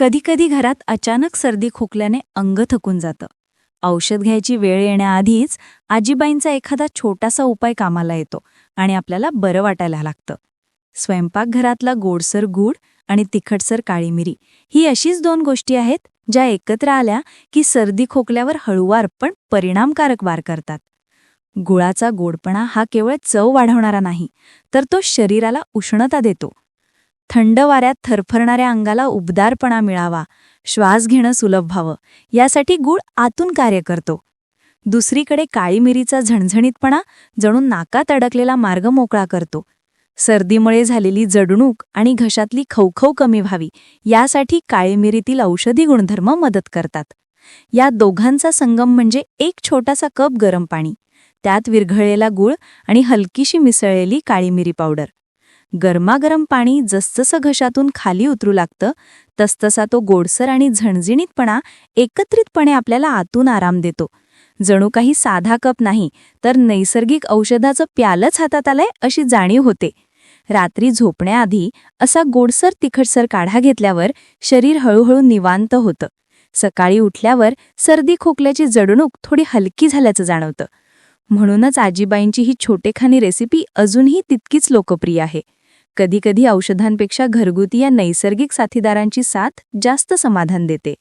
कधीकधी घरात अचानक सर्दी खोकल्याने अंग थकून जातं. औषध घ्यायची वेळ येण्याआधीच आजीबाईंचा एखादा छोटासा उपाय कामाला येतो आणि आपल्याला बरं वाटायला लागतं. स्वयंपाकघरातला गोडसर गूळ आणि तिखटसर काळी मिरी ही अशीच दोन गोष्टी आहेत ज्या एकत्र आल्या की सर्दी खोकल्यावर हळूवार पण परिणामकारक वार करतात. गुळाचा गोडपणा हा केवळ चव वाढवणारा नाही तर तो शरीराला उष्णता देतो. थंड वाऱ्यात थरफरणाऱ्या अंगाला उबदारपणा मिळावा. श्वास घेणं सुलभ व्हावं. यासाठी गूळ आतून कार्य करतो. दुसरीकडे काळी मिरीचा झणझणीतपणा जणू नाकात अडकलेला मार्ग मोकळा करतो. सर्दीमुळे झालेली जडणूक आणि घशातली खवखव कमी व्हावी यासाठी काळी मिरीतील औषधी गुणधर्म मदत करतात. या दोघांचा संगम म्हणजे एक छोटासा कप गरम पाणी. त्यात विरघळलेला गूळ आणि हलकीशी मिसळलेली काळी मिरी पावडर. गरमागरम पाणी जसजसं घशातून खाली उतरू लागतं तसतसा तो गोडसर आणि झणझणीतपणा एकत्रितपणे आपल्याला आतून आराम देतो. जणू काही साधा कप नाही तर नैसर्गिक औषधाचं प्यालच हातात आलंय अशी जाणीव होते. रात्री झोपण्याआधी असा गोडसर तिखटसर काढा घेतल्यावर शरीर हळूहळू निवांत होतं. सकाळी उठल्यावर सर्दी खोकल्याची जडणूक थोडी हलकी झाल्याचं जाणवतं. म्हणूनच आजीबाईंची ही छोटेखानी रेसिपी अजूनही तितकीच लोकप्रिय आहे. कधीकधी औषधांपेक्षा घरगुती या नैसर्गिक साथीदारांची साथ जास्त समाधान देते.